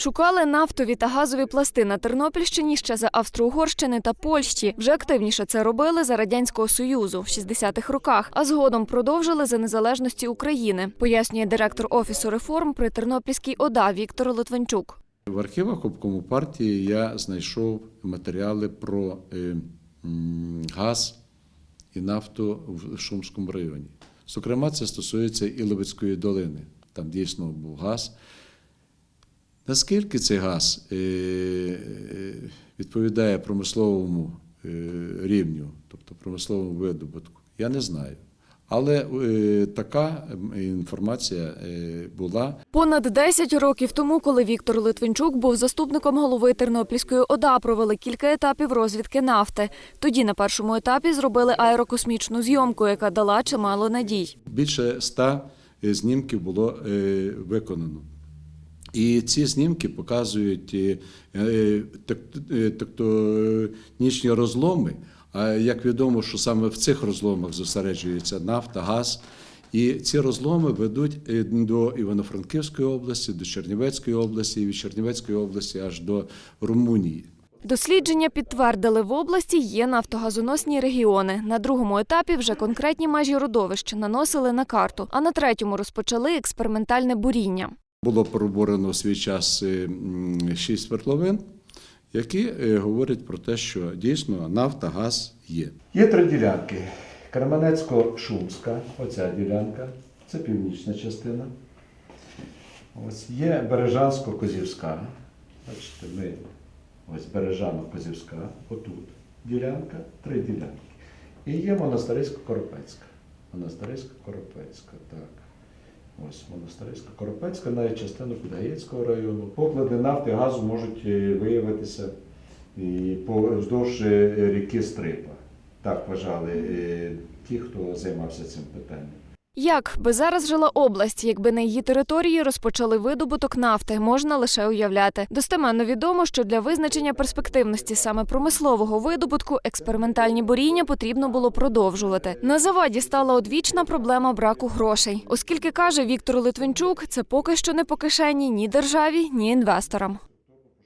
Шукали нафтові та газові пласти на Тернопільщині ще за Австро-Угорщини та Польщі. Вже активніше це робили за радянського союзу в 60-х роках, а згодом продовжили за незалежності України. Пояснює директор офісу реформ при Тернопільській ОДА Віктор Литвинчук. В архівах обкому партії я знайшов матеріали про е, газ і нафту в Шумському районі. Зокрема, це стосується Іловицької долини. Там дійсно був газ. Наскільки цей газ е, е, відповідає промисловому е, рівню, тобто промисловому видобутку, я не знаю. Але е, така інформація е, була. Понад 10 років тому, коли Віктор Литвинчук був заступником голови Тернопільської ОДА, провели кілька етапів розвідки нафти. Тоді на першому етапі зробили аерокосмічну зйомку, яка дала чимало надій. Більше ста знімків було е, виконано. І ці знімки показують е, е, тек- тектонічні розломи. А як відомо, що саме в цих розломах зосереджується нафта, газ. І ці розломи ведуть е, до Івано-Франківської області, до Чернівецької області, і від Чернівецької області аж до Румунії. Дослідження підтвердили, в області є нафтогазоносні регіони. На другому етапі вже конкретні межі родовищ наносили на карту, а на третьому розпочали експериментальне буріння. Було пробурено в свій час е, шість свердловин, які е, говорять про те, що дійсно нафта, газ є. Є три ділянки: Кременецько-Шумська, оця ділянка, це північна частина. Ось є Бережансько-Козівська. Бачите, ми ось Бережано-Козівська, отут ділянка, три ділянки. І є Монастирисько-Коропецька. Монастирисько-Коропецька, так. Ось Монастириська Коропецька, навіть частину Підгаєцького району. Поклади нафти газу можуть е, виявитися вздовж е, ріки Стрипа. Так вважали е, ті, хто займався цим питанням. Як би зараз жила область, якби на її території розпочали видобуток нафти, можна лише уявляти. Достеменно відомо, що для визначення перспективності саме промислового видобутку експериментальні боріння потрібно було продовжувати. На заваді стала одвічна проблема браку грошей, оскільки каже Віктор Литвинчук, це поки що не по кишені ні державі, ні інвесторам.